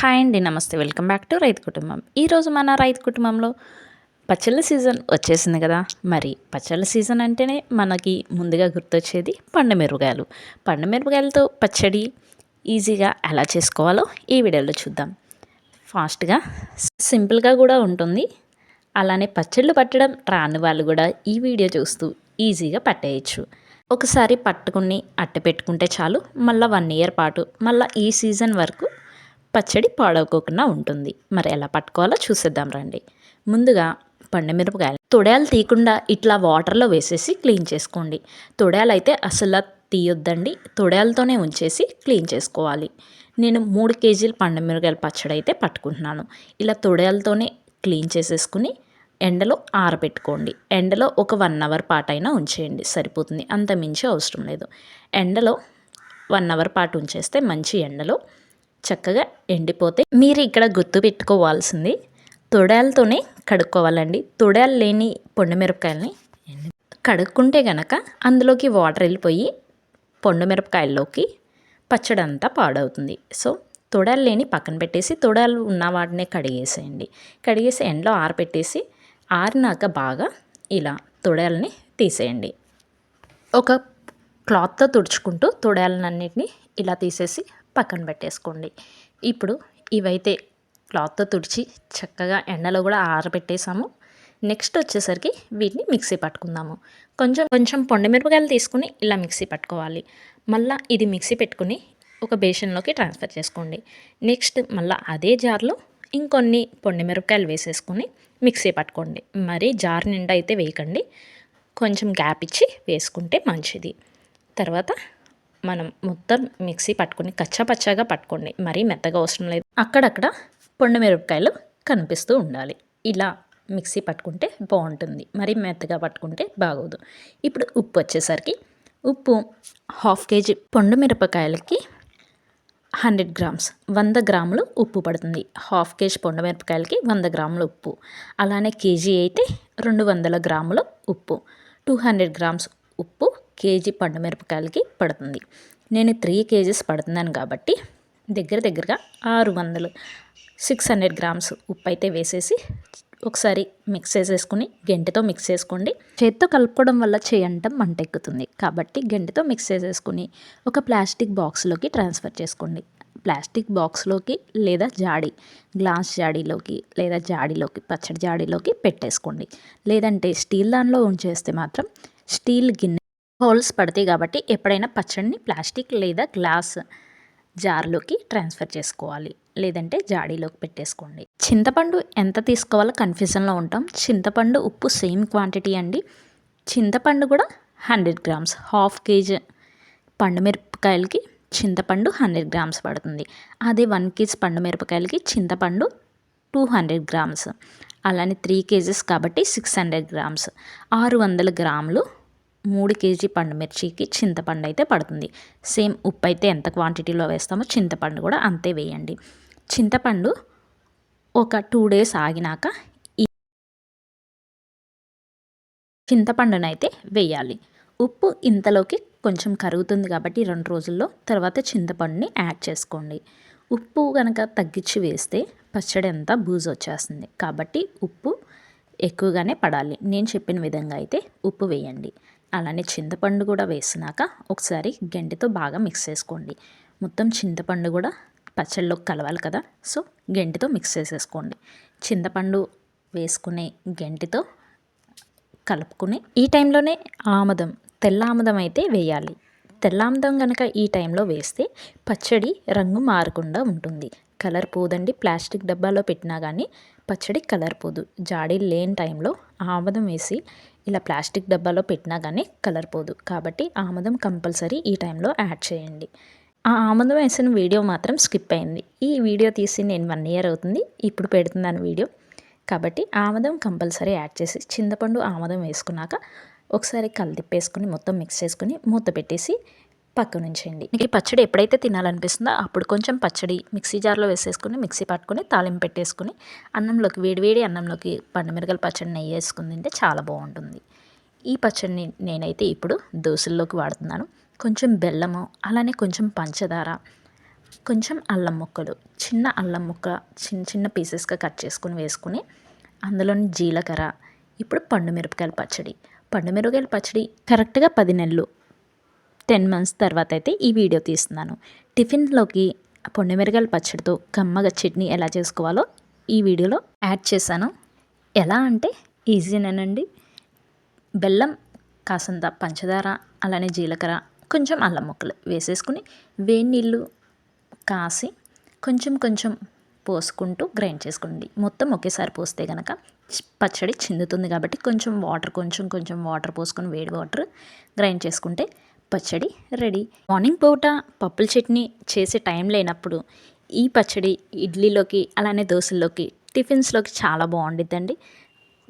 Hi అండి నమస్తే. Welcome back to రైతు కుటుంబం. ఈరోజు మన రైతు కుటుంబంలో పచ్చళ్ళ సీజన్ వచ్చేసింది కదా. మరి పచ్చళ్ళ సీజన్ అంటేనే మనకి ముందుగా గుర్తొచ్చేది పండు పండుమిరపకాయలతో పండు మిరపకాయలతో పచ్చడి ఈజీగా ఎలా చేసుకోవాలో ఈ వీడియోలో చూద్దాం. ఫాస్ట్గా సింపుల్గా కూడా ఉంటుంది. అలానే పచ్చళ్ళు పట్టడం రాని వాళ్ళు కూడా ఈ వీడియో చూస్తూ ఈజీగా పట్టేయచ్చు. ఒకసారి పట్టుకుని అట్ట పెట్టుకుంటే చాలు మళ్ళీ వన్ ఇయర్ పాటు మళ్ళీ ఈ సీజన్ వరకు పచ్చడి పాడవకోకుండా ఉంటుంది. మరి ఎలా పట్టుకోవాలో చూసేద్దాం రండి. ముందుగా పండుమిరపకాయలు తొడయాలు తీయకుండా ఇట్లా వాటర్లో వేసేసి క్లీన్ చేసుకోండి. తొడయాలు అయితే అసలు తీయొద్దండి. తొడయాలతోనే ఉంచేసి క్లీన్ చేసుకోవాలి. నేను మూడు కేజీలు పండుమిరపకాయల పచ్చడి అయితే పట్టుకుంటున్నాను. ఇలా తొడయాలతోనే క్లీన్ చేసేసుకుని ఎండలో ఆరబెట్టుకోండి. ఎండలో ఒక వన్ అవర్ పాటైనా ఉంచేయండి. సరిపోతుంది. అంత మించి అవసరం లేదు. ఎండలో వన్ అవర్ పాటు ఉంచేస్తే మంచి ఎండలో చక్కగా ఎండిపోతే మీరు ఇక్కడ గుర్తు పెట్టుకోవాల్సింది. తొడాలతోనే కడుక్కోవాలండి. తొడాలు లేని పొండుమిరపకాయలని కడుక్కుంటే గనక అందులోకి వాటర్ వెళ్ళిపోయి పొండుమిరపకాయల్లోకి పచ్చడి అంతా పాడవుతుంది. సో తొడాలు లేని పక్కన పెట్టేసి తొడాలు ఉన్న వాటినే కడిగేసేయండి. కడిగేసి ఎండలో ఆరపెట్టేసి ఆరినాక బాగా ఇలా తొడాలని తీసేయండి. ఒక క్లాత్తో తుడుచుకుంటూ తొడాలన్నింటినీ ఇలా తీసేసి పక్కన పెట్టేసుకోండి. ఇప్పుడు ఇవైతే క్లాత్తో తుడిచి చక్కగా ఎండలో కూడా ఆరబెట్టేసాము. నెక్స్ట్ వచ్చేసరికి వీటిని మిక్సీ పట్టుకుందాము. కొంచెం కొంచెం మిరపకాయలు తీసుకుని ఇలా మిక్సీ పట్టుకోవాలి. మళ్ళీ ఇది మిక్సీ పెట్టుకుని ఒక బేషన్లోకి ట్రాన్స్ఫర్ చేసుకోండి. నెక్స్ట్ మళ్ళీ అదే జార్లో ఇంకొన్ని మిరపకాయలు వేసేసుకుని మిక్సీ పట్టుకోండి. మరి జార్ నిండా అయితే వేయకండి. కొంచెం గ్యాప్ ఇచ్చి వేసుకుంటే మంచిది. తర్వాత మనం మొత్తం మిక్సీ పట్టుకుని కచ్చాపచ్చాగా పట్టుకోండి. మరీ మెత్తగా అవసరం లేదు. అక్కడక్కడ పొండు మిరపకాయలు కనిపిస్తూ ఉండాలి. ఇలా మిక్సీ పట్టుకుంటే బాగుంటుంది. మరీ మెత్తగా పట్టుకుంటే బాగోదు. ఇప్పుడు ఉప్పు వచ్చేసరికి ఉప్పు హాఫ్ కేజీ పొండు మిరపకాయలకి హండ్రెడ్ గ్రామ్స్ వంద గ్రాములు ఉప్పు పడుతుంది. హాఫ్ కేజీ పొండు మిరపకాయలకి వంద గ్రాముల ఉప్పు. అలానే కేజీ అయితే రెండు వందల గ్రాముల ఉప్పు. టూ హండ్రెడ్ గ్రామ్స్ ఉప్పు కేజీ మిరపకాయలకి పడుతుంది. నేను త్రీ కేజీస్ పడుతున్నాను కాబట్టి దగ్గర దగ్గరగా ఆరు వందలు సిక్స్ హండ్రెడ్ గ్రామ్స్ ఉప్పు అయితే వేసేసి ఒకసారి మిక్స్ చేసేసుకుని గెంటెతో మిక్స్ చేసుకోండి. చేత్తో కలపడం వల్ల చేయంటం మంట ఎక్కుతుంది కాబట్టి గెంటెతో మిక్స్ చేసేసుకుని ఒక ప్లాస్టిక్ బాక్స్లోకి ట్రాన్స్ఫర్ చేసుకోండి. ప్లాస్టిక్ బాక్స్లోకి లేదా జాడీ గ్లాస్ జాడీలోకి లేదా జాడీలోకి పచ్చడి జాడీలోకి పెట్టేసుకోండి. లేదంటే స్టీల్ దానిలో ఉంచేస్తే మాత్రం స్టీల్ గిన్నె హోల్స్ పడతాయి కాబట్టి ఎప్పుడైనా పచ్చడిని ప్లాస్టిక్ లేదా గ్లాస్ జార్లోకి ట్రాన్స్ఫర్ చేసుకోవాలి. లేదంటే జాడీలోకి పెట్టేసుకోండి. చింతపండు ఎంత తీసుకోవాలో కన్ఫ్యూజన్లో ఉంటాం. చింతపండు ఉప్పు సేమ్ క్వాంటిటీ అండి. చింతపండు కూడా హండ్రెడ్ గ్రామ్స్. హాఫ్ కేజీ పండు మిరపకాయలకి చింతపండు హండ్రెడ్ గ్రామ్స్ పడుతుంది. అదే వన్ కేజీ పండు మిరపకాయలకి చింతపండు టూ హండ్రెడ్ గ్రామ్స్. అలానే త్రీ కేజీస్ కాబట్టి సిక్స్ హండ్రెడ్ గ్రామ్స్. ఆరు వందల గ్రాములు మూడు కేజీ పండు మిర్చికి చింతపండు అయితే పడుతుంది. సేమ్ ఉప్పు అయితే ఎంత క్వాంటిటీలో వేస్తామో చింతపండు కూడా అంతే వేయండి. చింతపండు ఒక టూ డేస్ ఆగినాక ఈ చింతపండునైతే వేయాలి. ఉప్పు ఇంతలోకి కొంచెం కరుగుతుంది కాబట్టి రెండు రోజుల్లో తర్వాత చింతపండుని యాడ్ చేసుకోండి. ఉప్పు కనుక తగ్గించి వేస్తే పచ్చడి అంతా బూజు వచ్చేస్తుంది. కాబట్టి ఉప్పు ఎక్కువగానే పడాలి. నేను చెప్పిన విధంగా అయితే ఉప్పు వేయండి. అలానే చింతపండు కూడా వేసినాక ఒకసారి గంటితో బాగా మిక్స్ చేసుకోండి. మొత్తం చింతపండు కూడా పచ్చళ్ళలోకి కలవాలి కదా సో గంటితో మిక్స్ చేసేసుకోండి. చింతపండు వేసుకునే గంటితో కలుపుకుని ఈ టైంలోనే ఆముదం తెల్ల ఆముదం అయితే వేయాలి. తెల్ల ఆముదం కనుక ఈ టైంలో వేస్తే పచ్చడి రంగు మారకుండా ఉంటుంది. కలర్ పోదండి ప్లాస్టిక్ డబ్బాలో పెట్టినా కానీ పచ్చడి కలర్ పోదు. జాడీ లేని టైంలో ఆముదం వేసి ఇలా ప్లాస్టిక్ డబ్బాలో పెట్టినా కానీ కలర్ పోదు. కాబట్టి ఆముదం కంపల్సరీ ఈ టైంలో యాడ్ చేయండి. ఆ ఆముదం వేసిన వీడియో మాత్రం స్కిప్ అయింది. ఈ వీడియో తీసి నేను వన్ ఇయర్ అవుతుంది. ఇప్పుడు పెడుతున్నాను వీడియో. కాబట్టి ఆముదం కంపల్సరీ యాడ్ చేసి చింతపండు ఆముదం వేసుకున్నాక ఒకసారి కలిదిప్పేసుకుని మొత్తం మిక్స్ చేసుకుని మూత పెట్టేసి పక్కన మీకు ఈ పచ్చడి ఎప్పుడైతే తినాలనిపిస్తుందో అప్పుడు కొంచెం పచ్చడి మిక్సీ జార్లో వేసేసుకుని మిక్సీ పట్టుకుని తాలింపు పెట్టేసుకుని అన్నంలోకి వేడివేడి అన్నంలోకి పండుమిరగల పచ్చడి నెయ్యి వేసుకుని తింటే చాలా బాగుంటుంది. ఈ పచ్చడిని నేనైతే ఇప్పుడు దోశల్లోకి వాడుతున్నాను. కొంచెం బెల్లము అలానే కొంచెం పంచదార కొంచెం అల్లం ముక్కలు చిన్న అల్లం ముక్క చిన్న చిన్న పీసెస్గా కట్ చేసుకుని వేసుకుని అందులోని జీలకర్ర ఇప్పుడు పండు మిరపకాయల పచ్చడి. పండు మిరపకాయల పచ్చడి కరెక్ట్గా పది నెలలు టెన్ మంత్స్ తర్వాత అయితే ఈ వీడియో తీస్తున్నాను. టిఫిన్లోకి పొండి పచ్చడితో కమ్మగా చట్నీ ఎలా చేసుకోవాలో ఈ వీడియోలో యాడ్ చేశాను. ఎలా అంటే ఈజీనేనండి. బెల్లం కాసంత పంచదార అలానే జీలకర్ర కొంచెం అల్లం ముక్కలు వేసేసుకుని వేడి నీళ్ళు కాసి కొంచెం కొంచెం పోసుకుంటూ గ్రైండ్ చేసుకోండి. మొత్తం ఒకేసారి పోస్తే కనుక పచ్చడి చిందుతుంది కాబట్టి కొంచెం వాటర్ కొంచెం కొంచెం వాటర్ పోసుకొని వేడి వాటర్ గ్రైండ్ చేసుకుంటే పచ్చడి రెడీ. మార్నింగ్ పూట పప్పుల చట్నీ చేసే టైం లేనప్పుడు ఈ పచ్చడి ఇడ్లీలోకి అలానే దోశల్లోకి టిఫిన్స్లోకి చాలా బాగుండిద్దండి.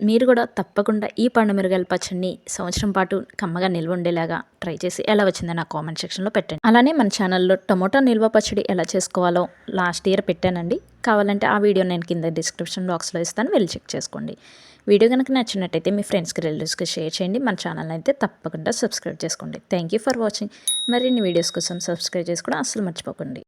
మీరు కూడా తప్పకుండా ఈ పండు మిరగాయల పచ్చడిని సంవత్సరం పాటు కమ్మగా నిల్వ ఉండేలాగా ట్రై చేసి ఎలా వచ్చిందో నా కామెంట్ సెక్షన్లో పెట్టండి. అలానే మన ఛానల్లో టమోటా నిల్వ పచ్చడి ఎలా చేసుకోవాలో లాస్ట్ ఇయర్ పెట్టానండి. కావాలంటే ఆ వీడియో నేను కింద డిస్క్రిప్షన్ బాక్స్లో ఇస్తాను వెళ్ళి చెక్ చేసుకోండి. వీడియో కనుక నచ్చినట్టయితే మీ ఫ్రెండ్స్కి రిలేటివ్స్కి షేర్ చేయండి. మన ఛానల్ అయితే తప్పకుండా సబ్స్క్రైబ్ చేసుకోండి. Thank you for watching. మరిన్ని వీడియోస్ కోసం సబ్స్క్రైబ్ చేసుకోవడం అస్సలు మర్చిపోకండి.